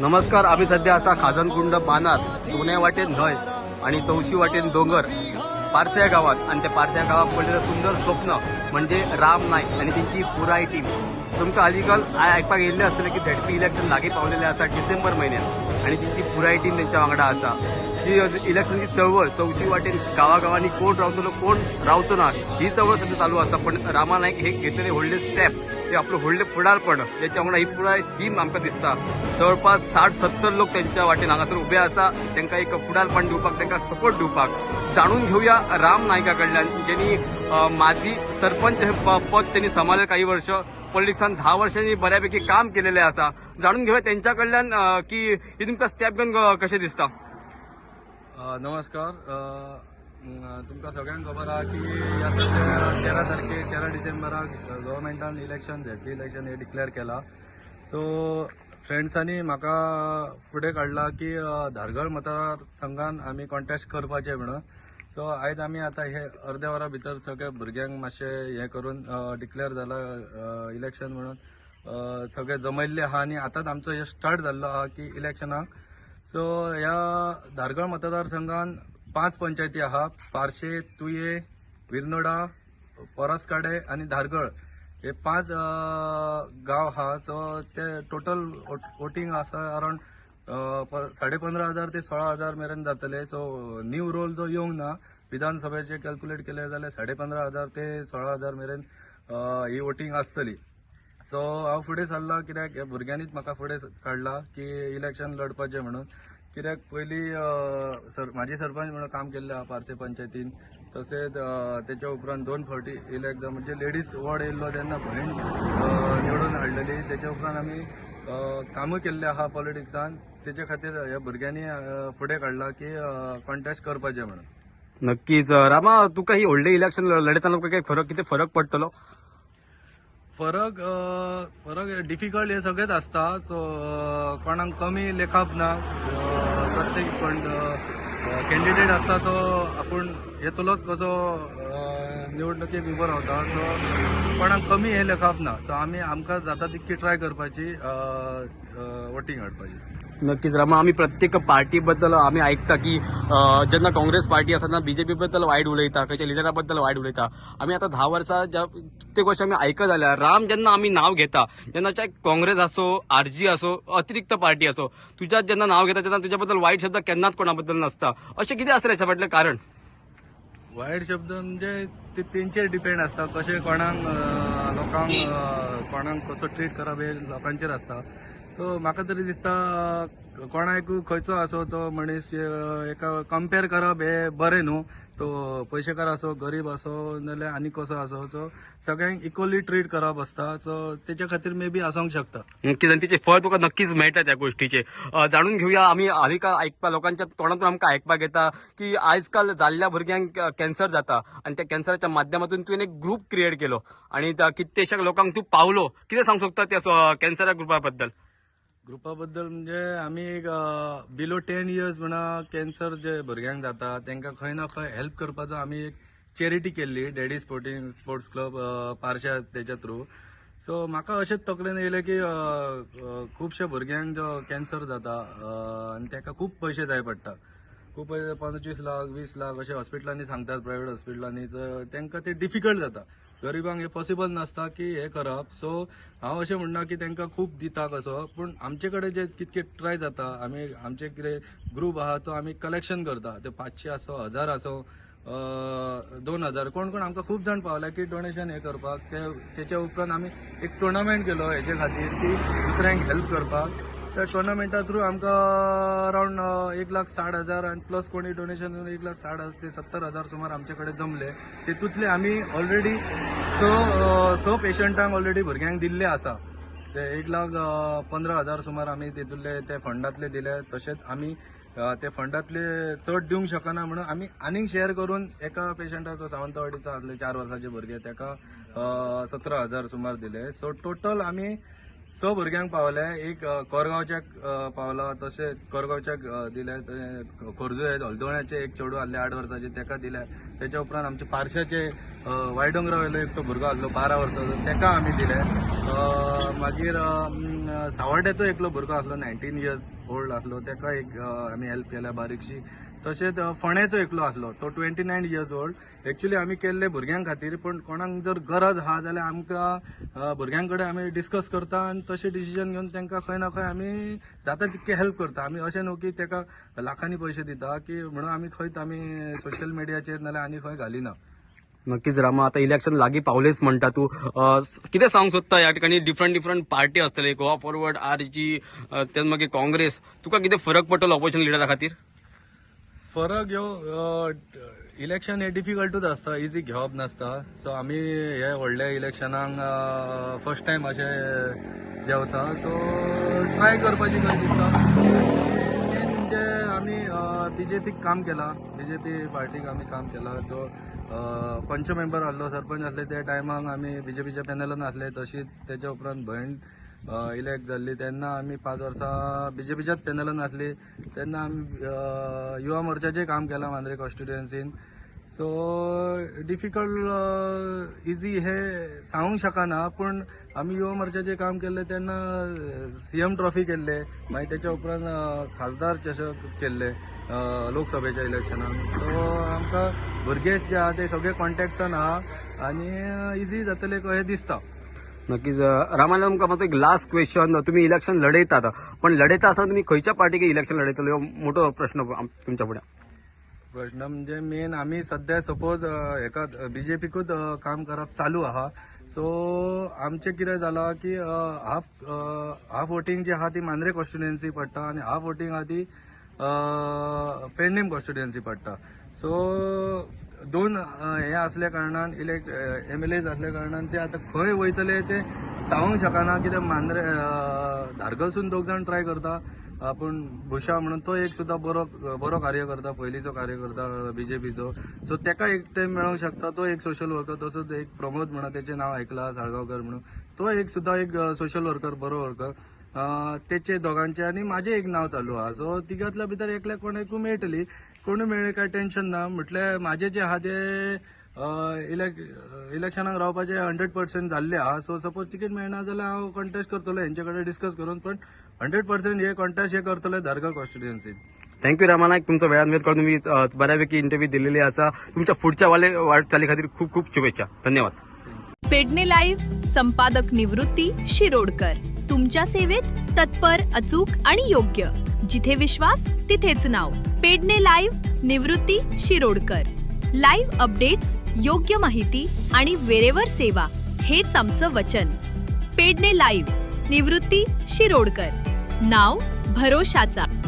नमस्कार आम्ही सध्या असा खाजनकुंड पानार दोन्ही वाटेन न्हय आणि चौशी वाटेन डोंगर पारस्या गावात. आणि त्या पारस्या गावात पडलेलं सुंदर स्वप्न म्हणजे राम नाईक आणि त्यांची पुराय टीम. तुमकां अलीकल आय आयकपाक येयल्लें आसतलें की झेडपी इलेक्शन लागीं पावलेलें आसा डिसेंबर म्हयन्यांत आनी तेंची पुराय टीम त्यांच्या वांगडा आसा ही इलेक्शनची चळवळ चौशी वाटेन गावागावांनी कोण रावतलो कोण रावचो ना ही चळवळ सध्या चालू आसा पण रामा नाईक हे घेतलेले व्हडले स्टेप ते आपलं व्हडले फुडारपण त्याच्या वांगडा ही पुराय टीम आमकां दिसता. जवळपास साठ सत्तर लोक त्यांच्या वाटेन हांगासर उभे आसा तांकां एक फुडारपण दिवपाक तांकां सपोर्ट दिवपाक जाणून घेऊया राम नायका कडल्यान ज्यांनी माजी सरपंच हे प- पद त्यांनी सांभाळलं काही वर्ष. पॉलिटिक्सान दहा वर्षांनी बऱ्यापैकी काम केलेले आसा जाणून घेऊया त्यांच्या कडल्यान की ही तुमकां स्टेप घेवन कशें दिसता? नमस्कार. तुमकां सगळ्यांक खबर आहा की ह्या सध्या तेरा तारखेक तेरा डिसेंबराक गव्हर्मेंटान इलेक्शन झेडपी इलेक्शन हे डिक्लेअर केला. सो फ्रेंड्सांनी म्हाका फुडें काडला की धारगळ मतदारसंघान आमी कॉन्टेस्ट करपाचे म्हणून सो आयज आमी आतां हे अर्द्या वरा भितर सगळ्या भुरग्यांक मातशें हें करून डिक्लेअर जाला इलेक्शन म्हणून. सगळे जमयल्ले आहा आनी आतांच आमचो हे स्टार्ट जाल्लो आहा की इलेक्शनाक सो ह्या धारगळ मतदारसंघान पांच पंचायती आहा पारशे तुये विरनोडा परसकाडे आनी धारगळ. हे पांच गाव गांव सो ते टोटल वोटींग आसा अरावंड साडे पंदरा हजार ते सोळा हजार मेरेन जातले. सो न्यू रोल जो येवंक ना विधानसभेचे कॅल्क्युलेट केले जाल्यार साडे पंदरा हजार ते सोळा हजार मेरेन ही वोटींग आसतली सो हांव फुडें सरला कित्याक भुरग्यांनीच म्हाका फुडें काडला की इलेक्शन लडपाचें म्हणून. कित्याक पयलीं सर म्हाजी सरपंच म्हणून काम केल्लें आहा पारसे पंचायतीन. तशेंच अ, तेच्या उपरांत दोन फावटी इलेक्ट म्हणजे लेडीज वॉर्ड येयल्लो तेन्ना भयण निवडून हाडलेली. तेच्या उपरांत आमी कामूय केल्ले आहा पॉलिटिक्सान तेच्या खातीर ह्या भुरग्यांनी फुडें काडला की कॉन्टेस्ट करपाचें म्हणून. नक्कीच. रामा तुका ही व्हडले इलेक्शन लढताना तुका काही फरक किती फरक पडटलो फरक फरक डिफिकल्ट हे सगळेच असता. सो कोणाक कमी लेखप ना. प्रत्येक पण कॅन्डिडेट असता तो आपूण येतलोच कसो निवडणुकीक उबो रावता सो कोणाक कमी हे लेखप ना. सो आमी आमकां जाता तितकी ट्राय करपाची वोटींग हाडपाची नक्कीच रामा. आम्ही प्रत्येक पार्टी बद्दल आम्ही ऐकता की जेन्ना काँग्रेस पार्टी आसा तेन्ना बीजेपी बद्दल वायट उलयता खंयच्या लिडरा बद्दल वायट उलयता आम्ही आता दहा वर्सां ज्या कित्येक वर्ष आम्ही ऐकत आल्या. राम जेन्ना आम्ही नाव घेता तेन्ना चाहे काँग्रेस असो आरजी असो अतिरिक्त पार्टी असो तुझ्या जेन्ना नाव घेता तेन्ना तुज्या बद्दल वाईट शब्द केन्नाच कोणा बद्दल नसता. अशें कितें आसलें हेच्या फाटलें कारण? वायट शब्द म्हणजे ते तेंचेर डिपेंड आसता कशें कोणाक लोकांक कोणाक कसो ट्रीट करप हे लोकांचेर आसता सो म्हाका तरी दिसता कोणाकूय खंयचो असो तो मनीस एका कंपेर करप हे बरें न्हू? तो पयशेकार असो गरीब असो नाल्यार आनी कसो असो सो सगळ्यांक इक्वली ट्रीट करप आसता सो तेच्या खातीर मे बी आसूंक शकता. नक्कीच आणि तिचे फळ तुका नक्कीच मेळटा त्या गोष्टीचे. जाणून घेऊया आम्ही अधिकार ऐकपा लोकांच्या तोंडातून आमकां आयकपाक येता की आजकाल जाल्ल्या भुरग्यांक कॅन्सर जाता आणि त्या कॅन्सरच्या माध्यमातून तुवें एक ग्रुप क्रिएट केलो. आणि त्या लोकांक तू पावलो. कितें सांगू शकता त्या कॅन्सर ग्रुपा बद्दल? ग्रुपा बद्दल म्हणजे आमी एक बिलो टेन इयर्स म्हणा कॅन्सर जे भुरग्यांक जाता त्यांना खंय ना खंय हेल्प करपाचो आमी एक चॅरिटी केल्ली डॅडी स्पोर्टिंग स्पोर्ट्स क्लब पारशा तेच्या थ्रू सो म्हाका अशेंच तकलेन येयलें की खुबशे भुरग्यांक जो कॅन्सर जाता आनी ताका खूब पयशे जाय पडटा. खूब पंचवीस लाख वीस लाख अशे हॉस्पिटलांनी सांगतात प्रायव्हेट हॉस्पिटलांनी तांकां ते डिफिकल्ट जाता. गरिबांक हे पॉसिबल नासता की हे करप. सो हांव अशें म्हणना की तांकां खूब दिता कसो पूण आमचे कडेन जे कितके ट्राय जाता आमी आमचे कितें ग्रूप आहा तो आमी कलेक्शन करता. ते पांचशे आसो हजार आसो दोन हजार. कोण कोण आमकां खूब जाण पावल्या की डोनेशन हे करपाक. ते तेच्या उपरांत आमी एक टुर्नामेंट केलो हेजे खातीर की दुसऱ्यांक हेल्प करपाक. त्या टुर्नामेंटा थ्रू आमकां अरावंड एक लाख साठ हजार आनी प्लस कोणी डोनेशन दिवन एक लाख साठ हजार ते सत्तर हजार सुमार आमचे कडेन जमले तेतूंतले आमी ऑलरेडी स स पेशंटांक ऑलरेडी भुरग्यांक दिल्ले आसा. ते एक लाख पंदरा हजार सुमार आमी तेतूंतले ते फंडांतले दिले. तशेंच आमी ते फंडांतले चड दिवंक शकना म्हणून आमी आनीक शेअर करून एका पेशंटाक सावंतवाडीचो आसले चार वर्साचे भुरगे ताका सतरा हजार सुमार दिले. सो टोटल आमी स भुरग्यांक पावले एक कोरगांवच्याक पावला तशेंच कोरगांवच्याक दिले ते खोर्जुये हळदोण्याचे एक चेडूं आसले आठ वर्साचे तेका दिले. तेच्या उपरांत आमचे पारशाचे वायडोंगरा वयलो एक तो भुरगो आसलो बारा वर्साचो तेका आमी दिले. मागीर सावड्ड्याचो एकलो भुरगो आसलो नायन्टीन इयर्स ओल्ड आसलो तेका एक आमी हेल्प केल्या बारीकशी. तशेंच फोंड्याचो एकलो आसलो तो twenty nine years old actually आमी केल्ले भुरग्यां खातीर पूण कोणाक जर गरज आहा जाल्यार आमकां भुरग्यां कडेन आमी डिस्कस करता आनी तशें डिसिजन घेवन तांकां खंय ना खंय आमी जाता तितके हेल्प करता. आमी अशें न्हू की ताका लाखांनी पयशे दिता की म्हणून आमी खंयच आमी सोशल मिडियाचेर नाल्यार आनी खंय घालिना. नक्कीच रामा आता इलेक्शन लागीं पावलेच म्हणटा तूं. किती स- कितें सांगूंक सोदता ह्या ठिकाणी? डिफरंट डिफरंट पार्टी आसतले गोवा फॉरवर्ड आर जी त्यान मागीर काँग्रेस. तुका कितें फरक पडटलो ऑपोजिशन लिडरा खातीर? फरक ह्यो इलेक्शन हे डिफिकल्टूच आसता इजी घेवप नासता. सो आमी हे व्हडल्या इलेक्शनाक फर्स्ट टायम अशें देंवता सो ट्राय करपाची गरज दिसता मेन म्हणजे आमी बीजेपीक काम केला. बीजेपी पार्टीक आमी काम केला. तो पंच मेंबर आसलो सरपंच असले त्या टायमाक आमी बीजेपीच्या पॅनलान आसले तशीच तेच्या उपरांत भयण इलेक्ट जाल्ली तेन्ना आमी पांच वर्सां बीजेपीच्याच पॅनलान आसली तेन्ना आमी युवा मोर्चाचें काम केलां मांद्रे कॉन्स्टिट्युएन्सीन सो डिफिकल्ट इजी हे सांगूंक शकना पूण आमी युवा मोर्चाचें काम केल्लें तेन्ना सीएम ट्रॉफी केल्ले मागीर तेच्या उपरांत खासदार चषक केल्ले लोकसभेच्या इलेक्शनान सो आमकां भुरगे जे आहा ते सगळे कॉन्टॅक्ट्सान आहा आनी इजी जातले कशें दिसता. नक्कीच अ, रामाला तुमकां एक लास्ट क्वेश्चन तुम्ही इलेक्शन लढयतात पण लढयता असताना तुम्ही खंयच्या पार्टीक इलेक्शन लढयतले? हो मोठो प्रश्न तुमच्या फुड्यान प्रश्न म्हणजे मेन आमी सध्या सपोज एका बीजेपीकूच काम करप चालू आहा. सो आमचें कितें जालां की हाफ हाफ वोटींग जी आहा ती मांद्रे कॉन्स्टिट्युएन्सी पडटा आनी हाफ वोटींग आहा ती पेडणेम कॉन्स्टिट्युएन्सी पडटा सो दोन हे असल्या कारणान इलेक्ट एम एल एज असल्या कारणान ते आतां खंय वयतले ते सांगूंक शकना कित्याक मांद्रे धारगसून धारगळसून दोग जाण ट्राय करता. आपूण भुशा म्हणून तो एक सुद्दां बरो बरो कार्य करता पयलींचो कार्य करता बीजेपीचो. सो तेका एक टायम मेळोंक शकता. तो एक सोशल वर्कर तसोच एक प्रमोद म्हणून तेचें नांव आयकलां साळगांवकर म्हणून. तो एक सुद्दां एक सोशल वर्कर बरो वर्कर तेचे दोगांचे आनी म्हाजें एक नांव चालू आहा. सो तिगांतल्या भितर एकल्याक कोणाकूय मेळटली कोणूय मेळ्ळी काय टेन्शन ना. म्हटल्यार म्हाजें जें आहा तें इलेक इलेक्शनाक रावपाचें हंड्रेड पर्सेंट जाल्लें आहा सो सपोज तिकीट मेळना जाल्यार हांव कॉन्टेस्ट करतलो हेंचे कडेन डिस्कस करून. पण हंड्रेड पर्सेंट हे कॉन्टेस्ट हे करतले धारगळ कॉन्स्टिट्युएन्सीन थँक्यू रामानायक. तुमचा वेळान वेळ काढून तुम्ही अ, बऱ्यापैकी इंटरव्ह्यू दिलेली असा तुमच्या पुढच्या वाले वाटचाली खातीर खूप खूप शुभेच्छा. धन्यवाद. पेडणे लाईव्ह संपादक निवृत्ती शिरोडकर. तुमच्या सेवेत तत्पर अचूक आणि योग्य. जिथे विश्वास तिथेच नाव. Pernem live Nivrutti Shirodkar. Live updates योग्य माहिती आणि वेरेवर सेवा. हेच आमचं वचन. पेडणे लाईव्ह. निवृत्ती शिरोडकर. नाव भरोशाचा.